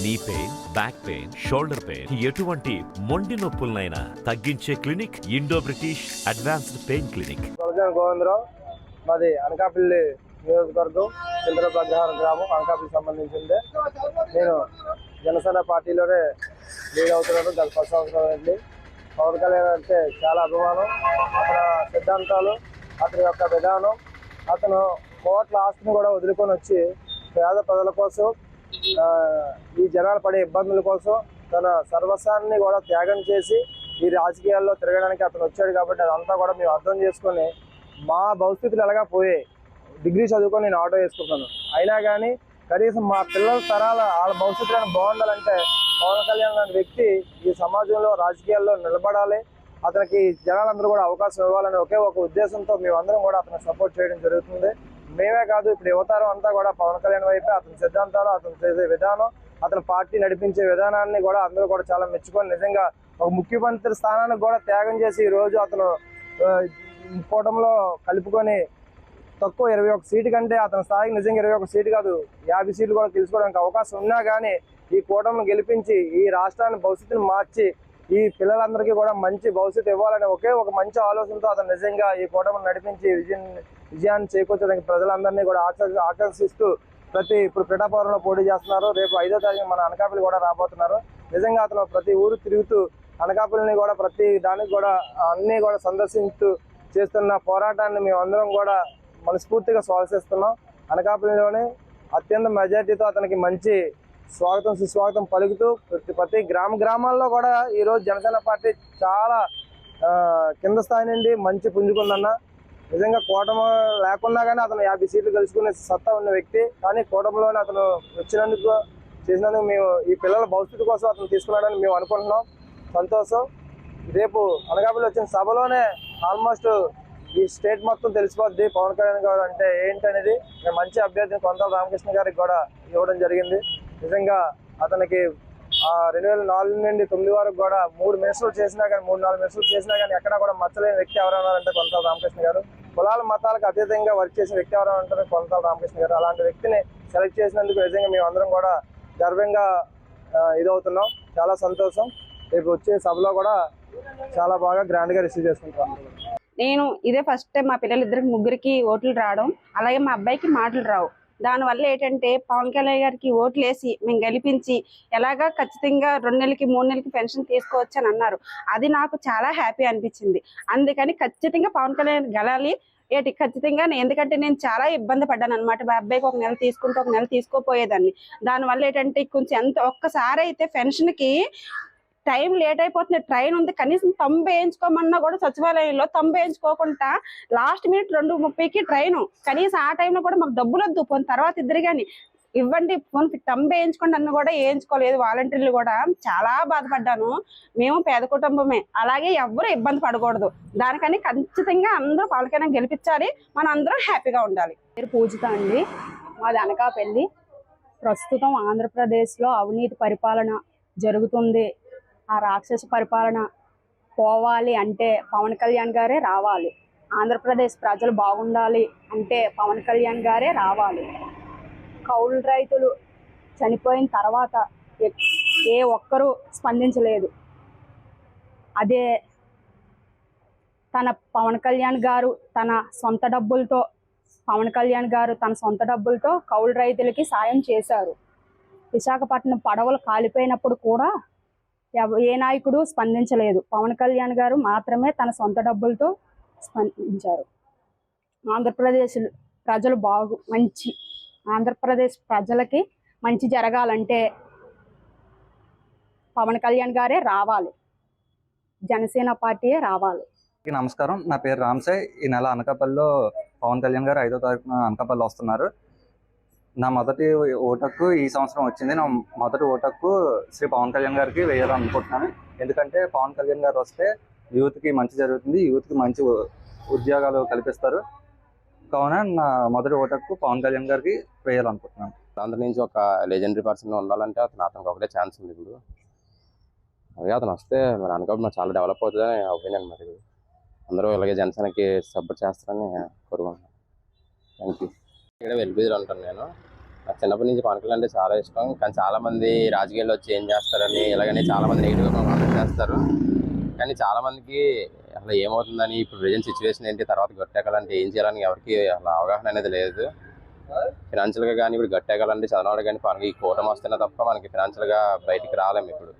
Knee pain back pain shoulder pain ఎటువంటి మొండి నొప్పులనైనా తగ్గించే clinic Indo British advanced pain clinic. Govindarao మాది అనకాపల్లి నియోజకవర్గం చంద్రపు గ్రామం అనకాపల్లి సంబంధించింది. నేను జనసేన పార్టీలోనే లీడ్ అవుతున్నాను గత పది సంవత్సరాలు అండి పవన్ కళ్యాణ్ అంటే చాలా అభిమానం. అతని సిద్ధాంతాలు అతని యొక్క విధానం అతను కోట్ల ఆస్తిని కూడా వదులుకొని వచ్చి పేద ప్రజల కోసం ఈ జనాలు పడే ఇబ్బందుల కోసం తన సర్వస్వాన్ని కూడా త్యాగం చేసి ఈ రాజకీయాల్లో తిరగడానికి అతను వచ్చాడు కాబట్టి అదంతా కూడా మేము అర్థం చేసుకొని మా భవిష్యత్తులు ఎలాగా పోయాయి డిగ్రీ చదువుకొని నేను ఆటో వేసుకుంటాను అయినా కానీ కనీసం మా పిల్లల తరాల వాళ్ళ భవిష్యత్తులను బాగుండాలంటే పవన్ కళ్యాణ్ లాంటి వ్యక్తి ఈ సమాజంలో రాజకీయాల్లో నిలబడాలి. అతనికి జనాలందరూ కూడా అవకాశం ఇవ్వాలని ఒకే ఒక ఉద్దేశంతో మేమందరం కూడా అతను సపోర్ట్ చేయడం జరుగుతుంది. మేమే కాదు ఇప్పుడు యువతరం అంతా కూడా పవన్ కళ్యాణ్ వైపే అతని సిద్ధాంతాలు అతను చేసే విధానం అతను పార్టీ నడిపించే విధానాన్ని కూడా అందరూ కూడా చాలా మెచ్చుకొని నిజంగా ఒక ముఖ్యమంత్రి స్థానానికి కూడా త్యాగం చేసి ఈరోజు రోజు అతను కూటమిలో కలుపుకొని తక్కువ ఇరవై ఒక సీటు కంటే అతని స్థాయికి నిజంగా ఇరవై ఒక సీటు కాదు యాభై సీట్లు కూడా తెలుసుకోవడానికి అవకాశం ఉన్నా కానీ ఈ కూటమిని గెలిపించి ఈ రాష్ట్రాన్ని భవిష్యత్తును మార్చి ఈ పిల్లలందరికీ కూడా మంచి భవిష్యత్తు ఇవ్వాలనే ఒకే ఒక మంచి ఆలోచనతో అతను నిజంగా ఈ కూటమిని నడిపించి విజయం విజయాన్ని చేకూర్చడానికి ప్రజలందరినీ కూడా ఆకర్షి ఆకర్షిస్తూ ప్రతి ఇప్పుడు పిఠాపురంలో పోటీ చేస్తున్నారు. రేపు ఐదో తారీఖు మన అనకాపల్లి కూడా రాబోతున్నారు. నిజంగా అతను ప్రతి ఊరు తిరుగుతూ అనకాపల్లిని కూడా ప్రతి దానికి కూడా అన్నీ కూడా సందర్శిస్తూ చేస్తున్న పోరాటాన్ని మేమందరం కూడా మనస్ఫూర్తిగా స్వాగతిస్తున్నాం. అనకాపల్లిలోనే అత్యంత మెజార్టీతో అతనికి మంచి స్వాగతం సుస్వాగతం పలుకుతూ ప్రతి ప్రతి గ్రామ గ్రామాల్లో కూడా ఈరోజు జనసేన పార్టీ చాలా కింద స్థాయి నుండి మంచి పుంజుకుందన్న నిజంగా కూటమి లేకున్నా కానీ అతను యాభై సీట్లు గెలుచుకునే సత్తా ఉన్న వ్యక్తి. కానీ కూటమిలోనే అతను వచ్చినందుకు చేసినందుకు మేము ఈ పిల్లల భవిష్యత్తు కోసం అతను తీసుకున్నాడని మేము అనుకుంటున్నాం. సంతోషం. రేపు అనకాపల్లి వచ్చిన సభలోనే ఆల్మోస్ట్ ఈ స్టేట్ మొత్తం తెలిసిపోద్ది పవన్ కళ్యాణ్ గారు అంటే ఏంటనేది మేము మంచి అభ్యర్థిని కొంత రామకృష్ణ గారికి కూడా ఇవ్వడం జరిగింది. నిజంగా అతనికి ఆ రెండు వేల నాలుగు నుండి తొమ్మిది వరకు కూడా మూడు మినిస్టర్లు చేసినా కానీ మూడు నాలుగు మినిస్టర్లు చేసినా కానీ ఎక్కడా కూడా మచ్చలేని వ్యక్తి ఎవరన్నారంటే కొంత రామకృష్ణ గారు. కులాల మతాలకు అతీతంగా వర్క్ చేసిన వ్యక్తి ఎవరైనా ఉంటారు కొలతాల రామకృష్ణ గారు అలాంటి వ్యక్తిని సెలెక్ట్ చేసినందుకు నిజంగా మేము అందరం కూడా గర్వంగా ఇదవుతున్నాం. చాలా సంతోషం. రేపు వచ్చే సభలో కూడా చాలా బాగా గ్రాండ్గా రిసీవ్ చేసుకుంటాం. నేను ఇదే ఫస్ట్ టైం మా పిల్లలిద్దరికి ముగ్గురికి ఓట్లు రావడం. అలాగే మా అబ్బాయికి మాటలు రావు. దానివల్ల ఏంటంటే పవన్ కళ్యాణ్ గారికి ఓట్లు వేసి మేము గెలిపించి ఎలాగా ఖచ్చితంగా రెండు నెలలకి మూడు నెలలకి పెన్షన్ తీసుకోవచ్చు అని అన్నారు. అది నాకు చాలా హ్యాపీ అనిపించింది. అందుకని ఖచ్చితంగా పవన్ కళ్యాణ్ గెలాలి. ఏటి ఖచ్చితంగా నేను- ఎందుకంటే నేను చాలా ఇబ్బంది పడ్డాను అనమాట మా అబ్బాయికి ఒక నెల తీసుకుంటే ఒక నెల తీసుకోపోయేదాన్ని. దానివల్ల ఏంటంటే కొంచెం ఎంత ఒక్కసారి అయితే పెన్షన్కి టైం లేట్ అయిపోతుంది ట్రైన్ ఉంది. కనీసం తంబు వేయించుకోమన్నా కూడా సచివాలయంలో తంబు వేయించుకోకుండా లాస్ట్ మినిట్ రెండు ముప్పైకి ట్రైన్. కనీసం ఆ టైంలో కూడా మాకు డబ్బులు వద్దు పోని తర్వాత ఇద్దరు కానీ ఇవ్వండి. ఫోన్ తంబు వేయించుకోండి అన్న కూడా వేయించుకోలేదు వాలంటీర్లు కూడా చాలా బాధపడ్డాను. మేము పేద కుటుంబమే. అలాగే ఎవ్వరు ఇబ్బంది పడకూడదు. దానికని ఖచ్చితంగా అందరూ పవన్ గెలిపించాలి. మనం అందరం హ్యాపీగా ఉండాలి. పేరు పూజిత అండి. మాది అనకాపల్లి. ప్రస్తుతం ఆంధ్రప్రదేశ్లో అవినీతి పరిపాలన జరుగుతుంది. ఆ రాక్షస పరిపాలన పోవాలి అంటే పవన్ కళ్యాణ్ గారే రావాలి. ఆంధ్రప్రదేశ్ ప్రజలు బాగుండాలి అంటే పవన్ కళ్యాణ్ గారే రావాలి. కౌలు రైతులు చనిపోయిన తర్వాత ఎ- ఏ ఒక్కరూ స్పందించలేదు. అదే తన పవన్ కళ్యాణ్ గారు తన సొంత డబ్బులతో పవన్ కళ్యాణ్ గారు తన సొంత డబ్బులతో కౌలు రైతులకి సాయం చేశారు. విశాఖపట్నం పడవలు కాలిపోయినప్పుడు కూడా ఏ నాయకుడు స్పందించలేదు. పవన్ కళ్యాణ్ గారు మాత్రమే తన సొంత డబ్బులతో స్పందించారు. ఆంధ్రప్రదేశ్ ప్రజలు బాగు మంచి ఆంధ్రప్రదేశ్ ప్రజలకి మంచి జరగాలంటే పవన్ కళ్యాణ్ గారే రావాలి. జనసేన పార్టీయే రావాలి. నమస్కారం. నా పేరు రామ్సాయ్ ఈ నెల అనకాపల్లిలో పవన్ కళ్యాణ్ గారు ఐదో తారీఖున అనకాపల్లి వస్తున్నారు. నా మొదటి ఓటకు ఈ సంవత్సరం వచ్చింది. నా మొదటి ఓటకు శ్రీ పవన్ కళ్యాణ్ గారికి వేయాలనుకుంటున్నాను ఎందుకంటే పవన్ కళ్యాణ్ గారు వస్తే యూత్కి మంచి జరుగుతుంది. యూత్కి మంచి ఉద్యోగాలు కల్పిస్తారు. కావున నా మొదటి ఓటక్కు పవన్ కళ్యాణ్ గారికి వేయాలనుకుంటున్నాను. ఆంధ్ర నుంచి ఒక లెజెండరీ పర్సన్ ఉండాలంటే అతను అతనికి ఒకటే ఛాన్స్ ఉంది ఇప్పుడు. అదే అతను వస్తే మరి అనకాపల్లి చాలా డెవలప్ అవుతుందని ఒపీనియన్ మరి. అందరూ ఇలాగే జనసేనకి సపోర్ట్ చేస్తారని కోరుకుంటున్నాను. థ్యాంక్ యూ ఇక్కడ వెల్బీజ్లో ఉంటాను నేను. నాకు చిన్నప్పటి నుంచి పవన్ కళ్యాణ్ అంటే చాలా ఇష్టం. కానీ చాలామంది రాజకీయాల్లో వచ్చి ఏం చేస్తారని ఇలాగని చాలామంది నెగిటివ్గా కామెంట్ చేస్తారు. కానీ చాలామందికి అసలు ఏమవుతుందని ఇప్పుడు ప్రజెంట్ సిచ్యువేషన్ ఏంటి తర్వాత గట్టెక్కాలంటే ఏం చేయాలని ఎవరికి అసలు అవగాహన అనేది లేదు. ఫినాన్షియల్గా కానీ ఇప్పుడు గట్టెక్కాలంటే చదవడం కానీ మనకి ఈ కూటమి వస్తేనే తప్ప మనకి ఫినాన్షియల్గా బయటికి రాలేము ఇప్పుడు.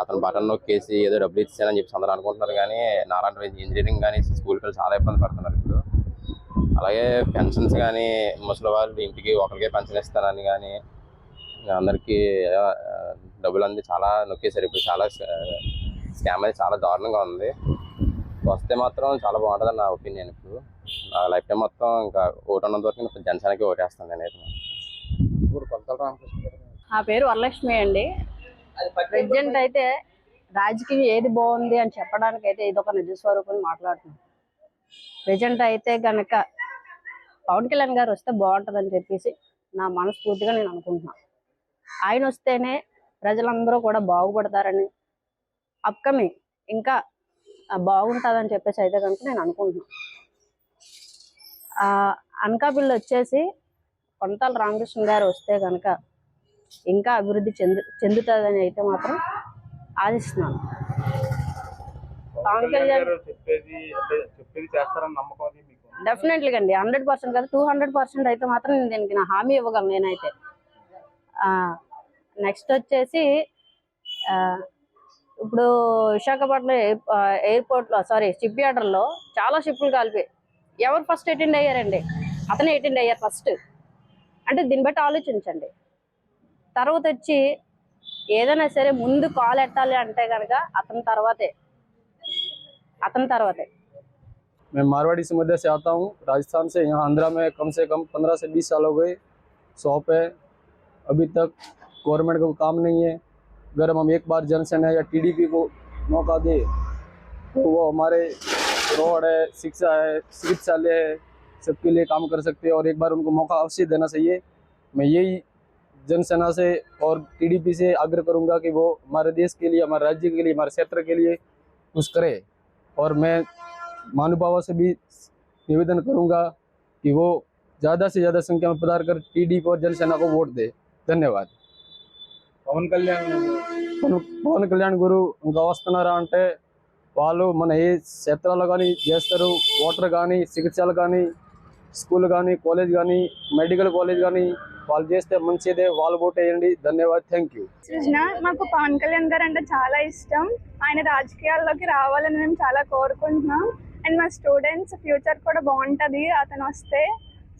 అతను బటన్ నొక్కేసి ఏదో డబ్బులు ఇచ్చానని చెప్పి అందరూ అనుకుంటున్నారు కానీ నారాయణ ఇంజనీరింగ్ కానీ స్కూల్ పిల్లలు చాలా ఇబ్బంది పడుతున్నారు. అలాగే పెన్షన్స్ కానీ ముసలి వాళ్ళు ఇంటికి ఒకరికే పెన్షన్ ఇస్తారని కానీ అందరికీ డబ్బులు అంది చాలా నొక్కేశారు. ఇప్పుడు చాలా స్కామ్ అయితే చాలా దారుణంగా ఉంది. వస్తే మాత్రం చాలా బాగుంటుంది నా ఒపీనియన్ ఇప్పుడు. నా లైఫ్ టైం మొత్తం ఇంకా ఓటు ఉన్నంత వరకు నేను జనసేనకి ఓటేస్తాను నేనైతే ఇప్పుడు రామకృష్ణ నా పేరు వరలక్ష్మి అండి. ప్రెసిడెంట్ అయితే రాజకీయం ఏది బాగుంది అని చెప్పడానికి అయితే ఇది ఒక నిజ స్వరూపం మాట్లాడుతున్నాం. ప్రెసిడెంట్ అయితే గనక పవన్ కళ్యాణ్ గారు వస్తే బాగుంటుందని చెప్పేసి నా మనస్ఫూర్తిగా నేను అనుకుంటున్నాను ఆయన వస్తేనే ప్రజలందరూ కూడా బాగుపడతారని అప్కమింగ్ ఇంకా బాగుంటుందని చెప్పేసి అయితే కనుక నేను అనుకుంటున్నాను అనకాపల్లి వచ్చేసి కొంతాల రామకృష్ణ గారు వస్తే కనుక ఇంకా అభివృద్ధి చెందు చెందుతుందని అయితే మాత్రం ఆశిస్తున్నాను. పవన్ కళ్యాణ్ చెప్పేది చెప్పేది చేస్తారని నమ్మకం డెఫినెట్లీగా డెఫినెట్లీ అండి హండ్రెడ్ పర్సెంట్ కదా టూ హండ్రెడ్ పర్సెంట్ అయితే మాత్రం నేను దీనికి నా హామీ ఇవ్వగలను నేనైతే. నెక్స్ట్ వచ్చేసి ఇప్పుడు విశాఖపట్నం ఎయిర్పోర్ట్లో సారీ షిప్ యార్డర్లో చాలా షిప్లు కలిపి ఎవరు ఫస్ట్ అటెండ్ అయ్యారండి? అతనే అటెండ్ అయ్యారు ఫస్ట్. అంటే దీన్ని బట్టి ఆలోచించండి. తర్వాత వచ్చి ఏదైనా సరే ముందు కాల్ ఎట్టాలి అంటే కనుక అతని తర్వాతే. అతని తర్వాతే. मैं मारवाड़ी समुदाय से आता हूँ, राजस्थान से, यहाँ आंध्रा में कम से कम पंद्रह से बीस साल हो गए, शॉप है। अभी तक गवर्नमेंट का काम नहीं है। अगर हम एक बार जनसेना या टीडीपी को मौका दे तो वो हमारे रोड है, शिक्षा है, चिकित्सालय है, सबके लिए काम कर सकते हैं और एक बार उनको मौका अवश्य देना चाहिए। मैं यही जनसेना से और टीडीपी से आग्रह करूँगा कि वो हमारे देश के लिए, हमारे राज्य के लिए, हमारे क्षेत्र के लिए कुछ करे। और मैं महानुभावों से भी निवेदन करूंगा कि वो ज़्यादा से ज़्यादा संख्या में पधार कर टीडीपी और जनसेना को वोट दे धन्यवाद పవన్ కళ్యాణ్ పవన్ పవన్ కళ్యాణ్ గురు ఇంకా వస్తున్నారా అంటే వాళ్ళు మన ఏ క్షేత్రాల్లో కానీ చేస్తారు వాటర్ కానీ చికిత్సలు కానీ స్కూల్ కానీ కాలేజ్ కానీ మెడికల్ కాలేజ్ కానీ వాళ్ళు చేస్తే మంచిదే వాళ్ళు ఓట్ వేయండి ధన్యవాద్ థ్యాంక్ యూ సృజన మాకు పవన్ కళ్యాణ్ గారు అంటే చాలా ఇష్టం ఆయన రాజకీయాల్లోకి రావాలని మేము చాలా కోరుకుంటున్నాం అండ్ మా స్టూడెంట్స్ ఫ్యూచర్ కూడా బాగుంటుంది. అతను వస్తే.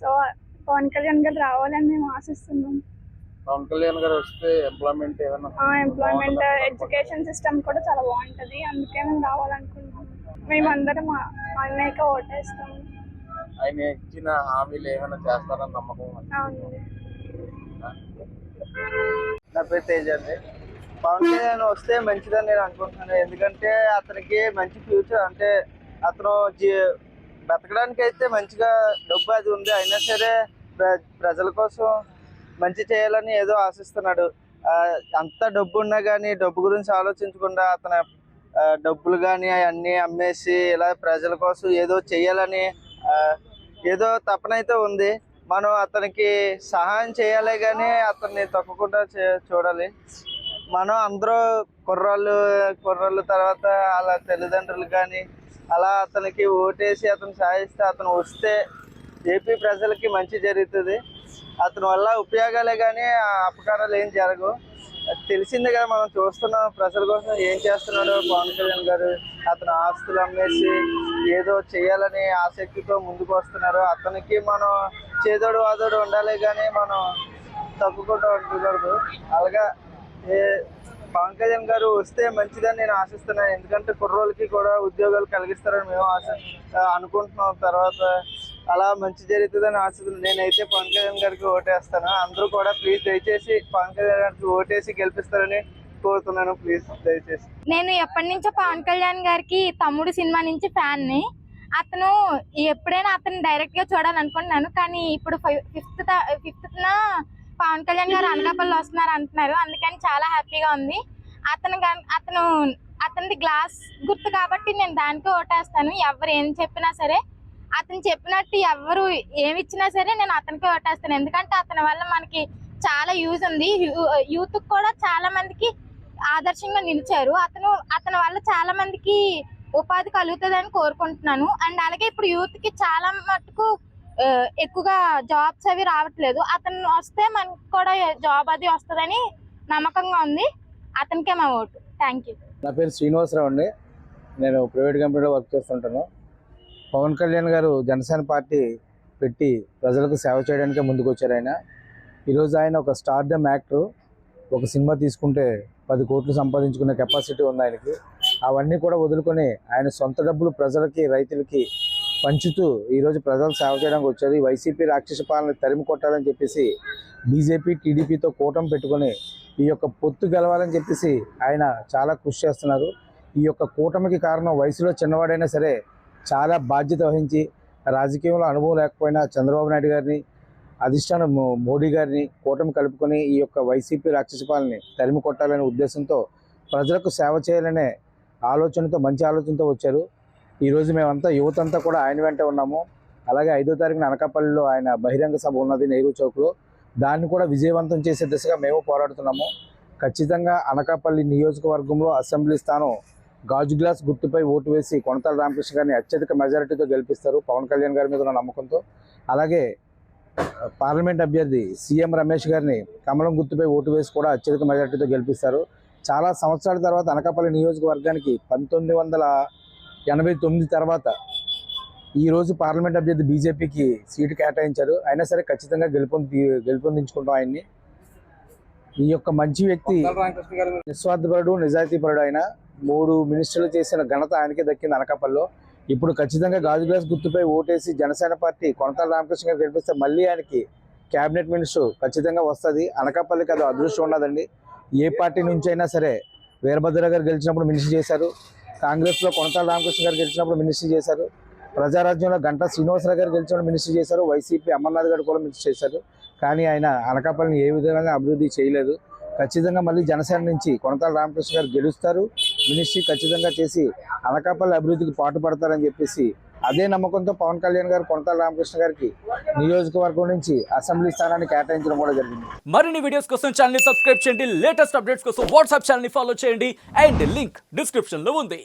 సో పవన్ కళ్యాణ్ గారు రావాలని మేము ఆశిస్తున్నాం. పవన్ కళ్యాణ్ గారు వస్తే ఎంప్లాయ్మెంట్ ఏమైనా ఎంప్లాయ్మెంట్ ఎడ్యుకేషన్ సిస్టమ్ కూడా చాలా బాగుంటుంది. అందుకే మేము రావాలనుకుంటున్నాం. మేమందరం మా అన్నయ్యకి ఓటేస్తాం. ఆయన ఇచ్చిన హామీలు ఏమైనా చేస్తారని నమ్మకం నా పేరు తేజ్ అండి. పవన్ కళ్యాణ్ వస్తే మంచిదని నేను అనుకుంటున్నాను. ఎందుకంటే అతనికి మంచి ఫ్యూచర్ అంటే అతను జీ- బతకడానికి అయితే మంచిగా డబ్బు అది ఉంది. అయినా సరే ప్ర- ప్రజల కోసం మంచి చేయాలని ఏదో ఆశిస్తున్నాడు. అంత డబ్బు ఉన్నా కానీ డబ్బు గురించి ఆలోచించకుండా అతను డబ్బులు కానీ అవన్నీ అమ్మేసి ఇలా ప్రజల కోసం ఏదో చేయాలని ఏదో తపనైతే ఉంది. మనం అతనికి సహాయం చేయాలి కానీ అతన్ని తప్పకుండా చే- చూడాలి. మనం అందరూ కుర్రాళ్ళు కుర్రాళ్ళు తర్వాత అలా తల్లిదండ్రులు కానీ అలా అతనికి ఓటేసి అతను సహాయిస్తే అతను వస్తే ఏపీ ప్రజలకి మంచి జరుగుతుంది. అతని వల్ల ఉపయోగాలే కానీ ఆ అపకారాలు ఏం జరగవు. అది తెలిసిందే కదా మనం చూస్తున్నాం ప్రజల కోసం ఏం చేస్తున్నాడు పవన్ కళ్యాణ్ గారు. అతను ఆస్తులు అమ్మేసి ఏదో చేయాలని ఆసక్తితో ముందుకు వస్తున్నారు. అతనికి మనం చేదోడు వాదోడు ఉండాలి కానీ మనం తప్పకుండా ఉండకూడదు. అలాగా ఏ పవన్ కళ్యాణ్ గారు వస్తే మంచిదని నేను ఆశిస్తున్నాను ఎందుకంటే కుర్రోళ్ళకి కూడా ఉద్యోగాలు కలిగిస్తారని మేము ఆశ అనుకుంటున్నాం. తర్వాత అలా మంచి జరుగుతుందని ఆశిస్తున్నాను నేనైతే పవన్ కళ్యాణ్ గారికి ఓటేస్తాను. అందరూ కూడా ప్లీజ్ దయచేసి పవన్ కళ్యాణ్ గారికి ఓటేసి గెలిపిస్తారని కోరుతున్నాను. ప్లీజ్ దయచేసి. నేను ఎప్పటి నుంచో పవన్ కళ్యాణ్ గారికి తమ్ముడు సినిమా నుంచి ఫ్యాన్ని అతను ఎప్పుడైనా అతను డైరెక్ట్గా చూడాలనుకుంటున్నాను. కానీ ఇప్పుడు ఫిఫ్త్ ఫిఫ్త్ పవన్ కళ్యాణ్ గారు అనకాపల్లి వస్తున్నారు అంటున్నారు. అందుకని చాలా హ్యాపీగా ఉంది. అతను అతను అతనిది గ్లాస్ గుర్తు కాబట్టి నేను దానికి ఓటేస్తాను. ఎవరు ఏం చెప్పినా సరే అతను చెప్పినట్టు ఎవరు ఏమి ఇచ్చినా సరే నేను అతనికి ఓటేస్తాను. ఎందుకంటే అతని వల్ల మనకి చాలా యూజ్ ఉంది. యూత్ కూడా చాలా మందికి ఆదర్శంగా నిలిచారు. అతను అతని వల్ల చాలా మందికి ఉపాధి కలుగుతుందని కోరుకుంటున్నాను. అండ్ అలాగే ఇప్పుడు యూత్కి చాలా మటుకు ఎక్కువగా జాబ్స్ అవి రావట్లేదు. అతను వస్తే మనకు కూడా జాబ్ అది వస్తుందని నమ్మకంగా ఉంది. అతనికే మా ఓటు. థ్యాంక్ యూ నా పేరు శ్రీనివాసరావు అండి. నేను ప్రైవేట్ కంపెనీలో వర్క్ చేస్తుంటాను. పవన్ కళ్యాణ్ గారు జనసేన పార్టీ పెట్టి ప్రజలకు సేవ చేయడానికే ముందుకు వచ్చారు ఆయన. ఈరోజు ఆయన ఒక స్టార్డమ్ యాక్టర్. ఒక సినిమా తీసుకుంటే పది కోట్లు సంపాదించుకునే కెపాసిటీ ఉంది ఆయనకి. అవన్నీ కూడా వదులుకొని ఆయన సొంత డబ్బులు ప్రజలకి రైతులకి పంచుతూ ఈరోజు ప్రజలు సేవ చేయడానికి వచ్చారు. ఈ వైసీపీ రాక్షస పాలన తరిమి కొట్టాలని చెప్పేసి బీజేపీ టీడీపీతో కూటమి పెట్టుకొని ఈ యొక్క పొత్తు గెలవాలని చెప్పేసి ఆయన చాలా కృషి చేస్తున్నారు. ఈ యొక్క కూటమికి కారణం వయసులో చిన్నవాడైనా సరే చాలా బాధ్యత వహించి రాజకీయంలో అనుభవం లేకపోయినా చంద్రబాబు నాయుడు గారిని అధిష్టానం మోడీ గారిని కూటమి కలుపుకొని ఈ యొక్క వైసీపీ రాక్షస పాలని తరిమి కొట్టాలనే ఉద్దేశంతో ప్రజలకు సేవ చేయాలనే ఆలోచనతో మంచి ఆలోచనతో వచ్చారు. ఈరోజు మేమంతా యువత అంతా కూడా ఆయన వెంట ఉన్నాము. అలాగే ఐదో తారీఖున అనకాపల్లిలో ఆయన బహిరంగ సభ ఉన్నది నెహ్రూ చౌక్లో. దాన్ని కూడా విజయవంతం చేసే దిశగా మేము పోరాడుతున్నాము. ఖచ్చితంగా అనకాపల్లి నియోజకవర్గంలో అసెంబ్లీ స్థానం గాజు గ్లాస్ గుర్తుపై ఓటు వేసి కొనతాల రామకృష్ణ గారిని అత్యధిక మెజారిటీతో గెలిపిస్తారు పవన్ కళ్యాణ్ గారి మీద ఉన్న నమ్మకంతో. అలాగే పార్లమెంట్ అభ్యర్థి సీఎం రమేష్ గారిని కమలం గుర్తుపై ఓటు వేసి కూడా అత్యధిక మెజారిటీతో గెలిపిస్తారు. చాలా సంవత్సరాల తర్వాత అనకాపల్లి నియోజకవర్గానికి పంతొమ్మిది వందల ఎనభై తొమ్మిది తర్వాత ఈ రోజు పార్లమెంట్ అభ్యర్థి బీజేపీకి సీటు కేటాయించారు. అయినా సరే ఖచ్చితంగా గెలుపొంది గెలుపొందించుకుంటాం ఆయన్ని. ఈ యొక్క మంచి వ్యక్తి నిస్వార్థపరుడు నిజాయితీపరుడు ఆయన మూడు మినిస్టర్లు చేసిన ఘనత ఆయనకే దక్కింది అనకాపల్లిలో. ఇప్పుడు ఖచ్చితంగా గాజు గ్లాస్ గుర్తుపై ఓటేసి జనసేన పార్టీ కొనతాల రామకృష్ణ గారు గెలిపిస్తే మళ్ళీ ఆయనకి కేబినెట్ మినిస్టర్ ఖచ్చితంగా వస్తుంది. అనకాపల్లికి అది అదృష్టం ఉన్నదండి ఏ పార్టీ నుంచి అయినా సరే వీరభద్ర గారు గెలిచినప్పుడు మినిస్టర్ చేశారు. కాంగ్రెస్లో కొనతాల రామకృష్ణ గారు గెలిచినప్పుడు మినిస్ట్రీ చేశారు. ప్రజారాజ్యంలో గంటా శ్రీనివాసరావు గారు గెలిచినప్పుడు మినిస్ట్రీ చేశారు. వైసీపీ అమర్నాథ్ గారు కూడా మినిస్ట్రీ చేశారు. కానీ ఆయన అనకాపల్లిని ఏ విధంగా అభివృద్ధి చేయలేదు. ఖచ్చితంగా మళ్ళీ జనసేన నుంచి కొనతాల రామకృష్ణ గారు గెలుస్తారు. మినిస్ట్రీ ఖచ్చితంగా చేసి అనకాపల్లి అభివృద్ధికి పాటుపడతారని చెప్పేసి అదే నమ్మకంతో పవన్ కళ్యాణ్ గారు కొనతాల రామకృష్ణ గారికి నియోజకవర్గం నుంచి అసెంబ్లీ స్థానాన్ని కేటాయించడం కూడా జరిగింది. మరిన్ని వీడియోస్ కోసం ఛానల్ సబ్స్క్రైబ్ చేయండి. లేటెస్ట్ అప్డేట్స్ కోసం వాట్సాప్ ఛానల్ ఫాలో చేయండి. అండ్ లింక్ డిస్క్రిప్షన్లో ఉంది.